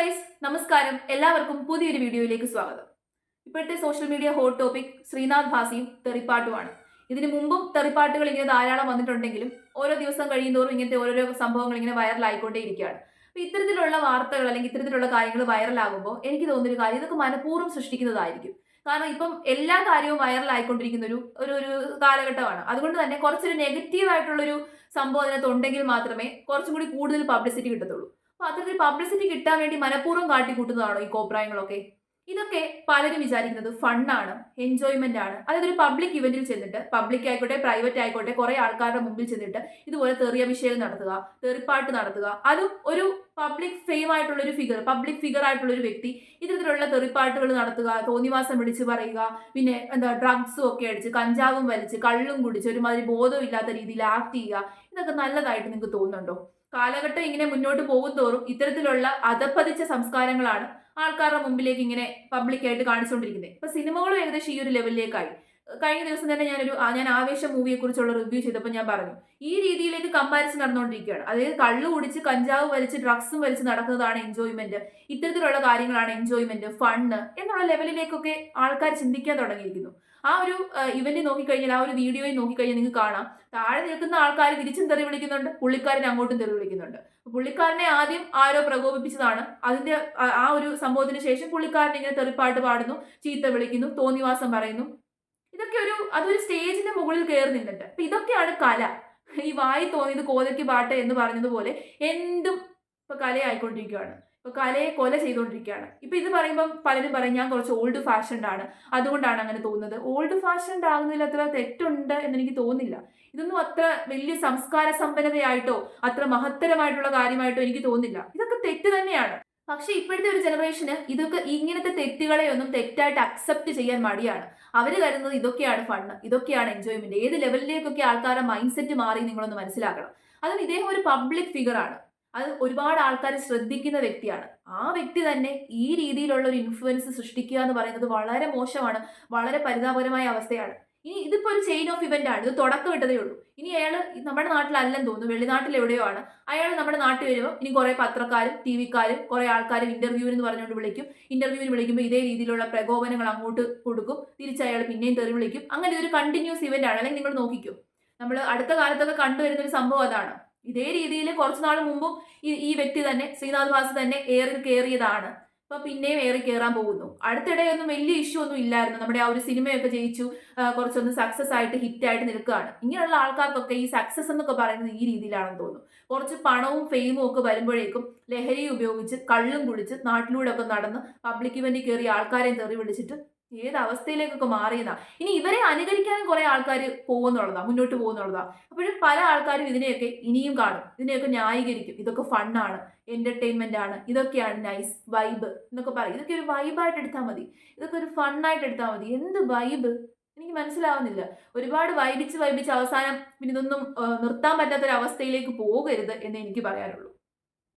Guys നമസ്കാരം. എല്ലാവർക്കും പുതിയൊരു വീഡിയോയിലേക്ക് സ്വാഗതം. ഇപ്പോഴത്തെ social media hot topic Sreenath ഭാസിയും തെറിപ്പാട്ടുമാണ്. ഇതിനു മുമ്പും തെറിപ്പാട്ടുകൾ ഇങ്ങനെ ധാരാളം വന്നിട്ടുണ്ടെങ്കിലും ഓരോ ദിവസം കഴിയുന്തോറും ഇങ്ങനത്തെ ഓരോരോ സംഭവങ്ങൾ ഇങ്ങനെ വൈറലായിക്കൊണ്ടേ ഇരിക്കുകയാണ്. അപ്പോൾ ഇത്തരത്തിലുള്ള വാർത്തകൾ അല്ലെങ്കിൽ ഇത്തരത്തിലുള്ള കാര്യങ്ങൾ വൈറലാകുമ്പോൾ എനിക്ക് തോന്നുന്നൊരു കാര്യം ഇതൊക്കെ മനഃപൂർവം സൃഷ്ടിക്കുന്നതായിരിക്കും. കാരണം ഇപ്പം എല്ലാ കാര്യവും വൈറലായിക്കൊണ്ടിരിക്കുന്ന ഒരു ഒരു ഒരു കാലഘട്ടമാണ്. അതുകൊണ്ട് തന്നെ കുറച്ചൊരു നെഗറ്റീവ് ആയിട്ടുള്ളൊരു സംഭവം അതിനകത്ത് ഉണ്ടെങ്കിൽ മാത്രമേ കുറച്ചും കൂടി കൂടുതൽ പബ്ലിസിറ്റി കിട്ടത്തുള്ളൂ. അപ്പൊ അത്തരത്തിൽ പബ്ലിസിറ്റി കിട്ടാൻ വേണ്ടി മനഃപൂർവം കാട്ടിക്കൂട്ടുന്നതാണോ ഈ കോപ്രായങ്ങളൊക്കെ? ഇതൊക്കെ പലരും വിചാരിക്കുന്നത് ഫണ്ണാണ് എൻജോയ്മെന്റ് ആണ്. അതായത് ഒരു പബ്ലിക് ഇവന്റിൽ ചെന്നിട്ട് പബ്ലിക് ആയിക്കോട്ടെ പ്രൈവറ്റ് ആയിക്കോട്ടെ കുറെ ആൾക്കാരുടെ മുമ്പിൽ ചെന്നിട്ട് ഇതുപോലെ തെറിയഭിഷേകം നടത്തുക തെറിപ്പാട്ട് നടത്തുക. അതും ഒരു പബ്ലിക് ഫെയിം ആയിട്ടുള്ള ഒരു ഫിഗർ പബ്ലിക് ഫിഗർ ആയിട്ടുള്ള ഒരു വ്യക്തി ഇത്തരത്തിലുള്ള തെറിപ്പാട്ടുകൾ നടത്തുക തോന്നിവാസം വിളിച്ച് പറയുക പിന്നെ എന്താ ഡ്രഗ്സും ഒക്കെ അടിച്ച് കഞ്ചാവും വലിച്ച് കള്ളും കുടിച്ച് ഒരുമാതിരി ബോധമില്ലാത്ത രീതിയിൽ ആക്ട് ചെയ്യുക ഇതൊക്കെ നല്ലതായിട്ട് നിങ്ങൾക്ക് തോന്നുന്നുണ്ടോ? കാലഘട്ടം ഇങ്ങനെ മുന്നോട്ട് പോകും തോറും ഇത്തരത്തിലുള്ള അധപ്പതിച്ച സംസ്കാരങ്ങളാണ് ആൾക്കാരുടെ മുമ്പിലേക്ക് ഇങ്ങനെ പബ്ലിക്കായിട്ട് കാണിച്ചുകൊണ്ടിരിക്കുന്നത്. ഇപ്പൊ സിനിമകളും ഏകദേശം ഈ ഒരു ലെവലിലേക്കായി കഴിഞ്ഞ ദിവസം തന്നെ ഞാനൊരു ഞാൻ ആവേശം മൂവിയെ കുറിച്ചുള്ള റിവ്യൂ ചെയ്തപ്പോൾ ഞാൻ പറഞ്ഞു ഈ രീതിയിലേക്ക് കമ്പാരിസൺ നടന്നുകൊണ്ടിരിക്കുകയാണ്. അതായത് കള്ളു കുടിച്ച് കഞ്ചാവ് വലിച്ച് ഡ്രഗ്സും വലിച്ച് നടക്കുന്നതാണ് എൻജോയ്മെന്റ് ഇത്തരത്തിലുള്ള കാര്യങ്ങളാണ് എൻജോയ്മെന്റ് ഫണ്ണ് എന്നുള്ള ലെവലിലേക്കൊക്കെ ആൾക്കാർ ചിന്തിക്കാൻ തുടങ്ങിയിരിക്കുന്നു. ആ ഒരു ഇവന്റ് നോക്കിക്കഴിഞ്ഞാൽ ആ ഒരു വീഡിയോയിൽ നോക്കിക്കഴിഞ്ഞാൽ നിങ്ങൾക്ക് കാണാം. താഴെ നിൽക്കുന്ന ആൾക്കാർ തിരിച്ചും തെറി വിളിക്കുന്നുണ്ട് പുള്ളിക്കാരനെ അങ്ങോട്ടും തെറി വിളിക്കുന്നുണ്ട്. പുള്ളിക്കാരനെ ആദ്യം ആരോ പ്രകോപിപ്പിച്ചതാണ്. അതിന്റെ ആ- ഒരു സംഭവത്തിന് ശേഷം പുള്ളിക്കാരൻ ഇങ്ങനെ തെറിപ്പാട്ട് പാടുന്നു ചീത്ത വിളിക്കുന്നു തോന്നിവാസം പറയുന്നു. ഇതൊക്കെ ഒരു അതൊരു സ്റ്റേജിന്റെ മുകളിൽ കയറി നിന്നിട്ട്. അപ്പൊ ഇതൊക്കെയാണ് കല. ഈ വായി തോന്നിയത് കോതയ്ക്ക് പാട്ട് എന്ന് പറഞ്ഞതുപോലെ എന്തും ഇപ്പൊ കലയായിക്കൊണ്ടിരിക്കുകയാണ് ഇപ്പൊ കലയെ കൊല ചെയ്തുകൊണ്ടിരിക്കുകയാണ് ഇപ്പൊ ഇത് പറയുമ്പോൾ പലരും പറയും ഞാൻ കുറച്ച് ഓൾഡ് ഫാഷൻഡ് ആണ്. അതുകൊണ്ടാണ് അങ്ങനെ തോന്നുന്നത്. ഓൾഡ് ഫാഷൻഡ് ആകുന്നതിൽ അത്ര തെറ്റുണ്ട് എന്ന് എനിക്ക് തോന്നുന്നില്ല. ഇതൊന്നും അത്ര വലിയ സംസ്കാര സമ്പന്നതയായിട്ടോ അത്ര മഹത്തരമായിട്ടുള്ള കാര്യമായിട്ടോ എനിക്ക് തോന്നില്ല ഇതൊക്കെ തെറ്റ് തന്നെയാണ്. പക്ഷേ ഇപ്പോഴത്തെ ഒരു ജനറേഷന് ഇതൊക്കെ ഇങ്ങനത്തെ തെറ്റുകളെ ഒന്നും തെറ്റായിട്ട് അക്സെപ്റ്റ് ചെയ്യാൻ മടിയാണ്. അവർ കരുതുന്നത് ഇതൊക്കെയാണ് ഫണ്ണ് ഇതൊക്കെയാണ് എൻജോയ്മെന്റ് ഏത് ലെവലിലേക്കൊക്കെ ആൾക്കാരുടെ മൈൻഡ് സെറ്റ് മാറി നിങ്ങളൊന്ന് മനസ്സിലാക്കണം. അതും ഇദ്ദേഹം ഒരു പബ്ലിക് ഫിഗറാണ് അത് ഒരുപാട് ആൾക്കാർ ശ്രദ്ധിക്കുന്ന വ്യക്തിയാണ്. ആ വ്യക്തി തന്നെ ഈ രീതിയിലുള്ള ഒരു ഇൻഫ്ലുവൻസ് സൃഷ്ടിക്കുക എന്ന് പറയുന്നത് വളരെ മോശമാണ് വളരെ പരിതാപകരമായ അവസ്ഥയാണ്. ഇനി ഇതിപ്പോ ഒരു ചെയിൻ ഓഫ് ഇവന്റ് ആണ്. ഇത് തുടക്കം ഇട്ടതേ ഉള്ളൂ. ഇനി അയാൾ നമ്മുടെ നാട്ടിലല്ലെന്ന് തോന്നുന്നു. വെള്ളിനാട്ടിൽ എവിടെയോ ആണ്. അയാൾ നമ്മുടെ നാട്ടിൽ വരുമ്പോൾ ഇനി കുറെ പത്രക്കാരും ടി വിക്കാരും കുറെ ആൾക്കാരും ഇന്റർവ്യൂവിന് എന്ന് പറഞ്ഞുകൊണ്ട് വിളിക്കും. ഇന്റർവ്യൂവിന് വിളിക്കുമ്പോൾ ഇതേ രീതിയിലുള്ള പ്രകോപനങ്ങൾ അങ്ങോട്ട് കൊടുക്കും. തിരിച്ച് അയാൾ പിന്നെയും തെറി വിളിക്കും. അങ്ങനെ ഇതൊരു കണ്ടിന്യൂസ് ഇവന്റ് ആണ്. അല്ലെങ്കിൽ നിങ്ങൾ നോക്കിക്കോ. നമ്മൾ അടുത്ത കാലത്തൊക്കെ കണ്ടുവരുന്ന ഒരു സംഭവം അതാണ്. ഇതേ രീതിയിൽ കുറച്ച് നാൾ മുമ്പും ഈ ഈ വ്യക്തി തന്നെ ശ്രീനാഥ് ഭാസ് തന്നെ ഏറി കയറിയതാണ് ഇപ്പൊ പിന്നെയും ഏറി കയറാൻ പോകുന്നു. അടുത്തിടെയൊന്നും വലിയ ഇഷ്യൂ ഒന്നും ഇല്ലായിരുന്നു. നമ്മുടെ ആ ഒരു സിനിമയൊക്കെ ജയിച്ചു കുറച്ചൊന്ന് സക്സസ് ആയിട്ട് ഹിറ്റ് ആയിട്ട് നിൽക്കുകയാണ്. ഇങ്ങനെയുള്ള ആൾക്കാർക്കൊക്കെ ഈ സക്സസ് എന്നൊക്കെ പറയുന്നത് ഈ രീതിയിലാണെന്ന് തോന്നുന്നു. കുറച്ച് പണവും ഫെയിമും ഒക്കെ വരുമ്പോഴേക്കും ലഹരി ഉപയോഗിച്ച് കള്ളും കുടിച്ച് നാട്ടിലൂടെ ഒക്കെ നടന്ന് പബ്ലിക് ഇവന്റിൽ കയറി ആൾക്കാരെയും തെറി വിളിച്ചിട്ട് ഏത് അവസ്ഥയിലേക്കൊക്കെ മാറിയതാ. ഇനി ഇവരെ അനുകരിക്കാനും കുറെ ആൾക്കാർ പോകുന്നുള്ളതാ മുന്നോട്ട് പോകുന്നുള്ളതാ. അപ്പോഴും പല ആൾക്കാരും ഇതിനെയൊക്കെ ഇനിയും കാണും. ഇതിനെയൊക്കെ ന്യായീകരിക്കും. ഇതൊക്കെ ഫണ്ണാണ് എന്റർടൈൻമെന്റ് ആണ് ഇതൊക്കെയാണ് നൈസ് വൈബ് എന്നൊക്കെ പറയും. ഇതൊക്കെ ഒരു വൈബായിട്ട് എടുത്താൽ മതി. ഇതൊക്കെ ഒരു ഫണ്ണായിട്ട് എടുത്താൽ മതി. എന്ത് വൈബ്? എനിക്ക് മനസ്സിലാവുന്നില്ല. ഒരുപാട് വൈബിച്ച് വൈബിച്ച് അവസാനം പിന്നെ ഇതൊന്നും നിർത്താൻ പറ്റാത്തൊരവസ്ഥയിലേക്ക് പോകരുത് എന്ന് എനിക്ക് പറയാനുള്ളൂ.